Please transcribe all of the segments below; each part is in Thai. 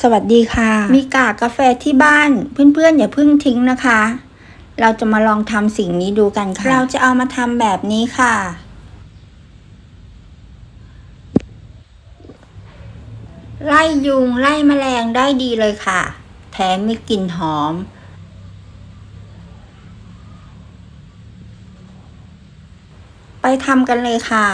สวัสดีค่ะ มีกากกาแฟที่บ้านเพื่อนๆ อย่าเพิ่งทิ้งนะคะ เราจะมาลองทำสิ่งนี้ดูกันค่ะ เราจะเอามาทำแบบนี้ค่ะ ไล่ยุงไล่แมลงได้ดีเลยค่ะ แถมมีกลิ่นหอม ไปทำกันเลยค่ะ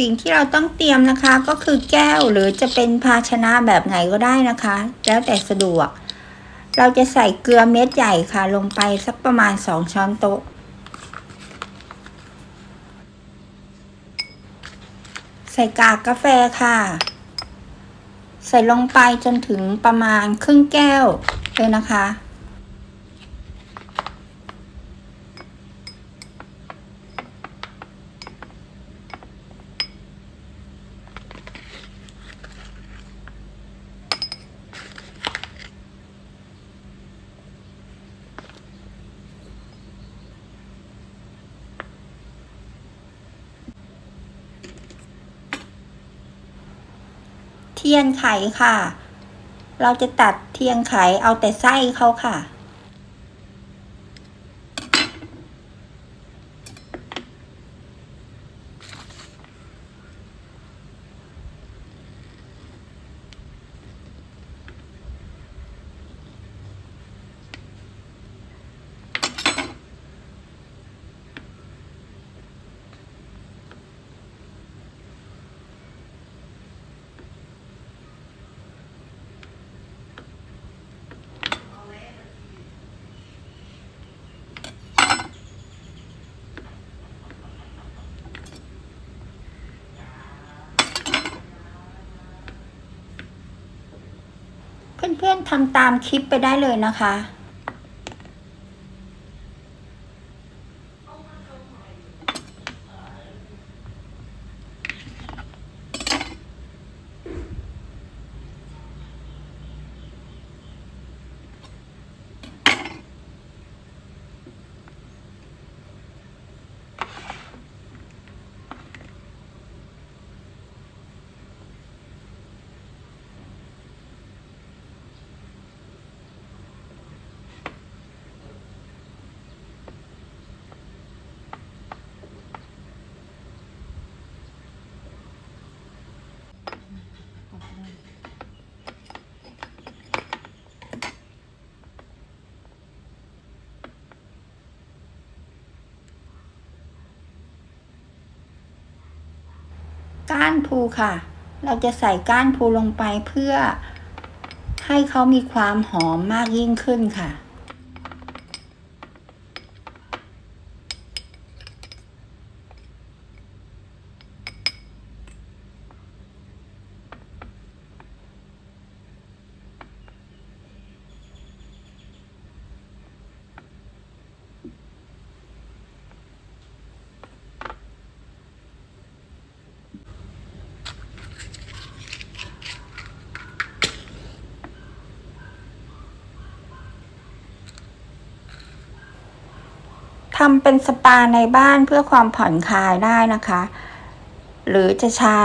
สิ่งที่เราต้องเตรียมนะคะก็คือแก้วหรือจะเป็นภาชนะแบบไหนก็ได้นะคะ แล้วแต่สะดวก เราจะใส่เกลือเม็ดใหญ่ค่ะ ลงไปสักประมาณสองช้อนโต๊ะ ใส่กากกาแฟค่ะ ใส่ลงไปจนถึงประมาณครึ่งแก้วเลยนะคะ เทียนไขค่ะ เราจะตัดเทียนไขเอาแต่ไส้เขาค่ะ เพื่อนๆทำตามคลิปไปได้เลยนะคะ ก้านพูค่ะ เราจะใส่ก้านพูลงไปเพื่อให้เขามีความหอมมากยิ่งขึ้นค่ะ ทำเป็นสปาในบ้านเพื่อความผ่อนคลายได้นะคะ หรือจะใช้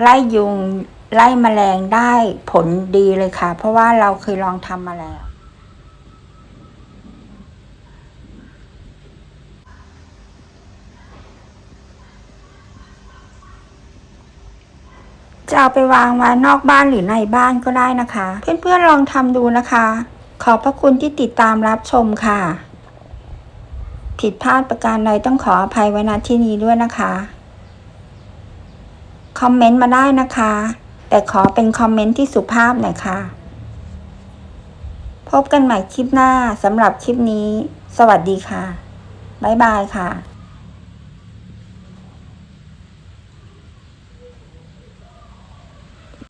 ไล่ยุงไล่แมลงได้ผลดีเลยค่ะ เพราะว่าเราเคยลองทำมาแล้ว จะเอาไปวางไว้นอกบ้านหรือในบ้านก็ได้นะคะ เพื่อนๆลองทำดูนะคะ ขอบพระคุณที่ติดตามรับชมค่ะ ผิดพลาดประการใดต้องขออภัยไว้ณที่นี้ด้วยนะคะ คอมเมนต์มาได้นะคะ แต่ขอเป็นคอมเมนต์ที่สุภาพหน่อยค่ะ พบกันใหม่คลิปหน้าสำหรับคลิปนี้ สวัสดีค่ะ บ๊ายบายค่ะ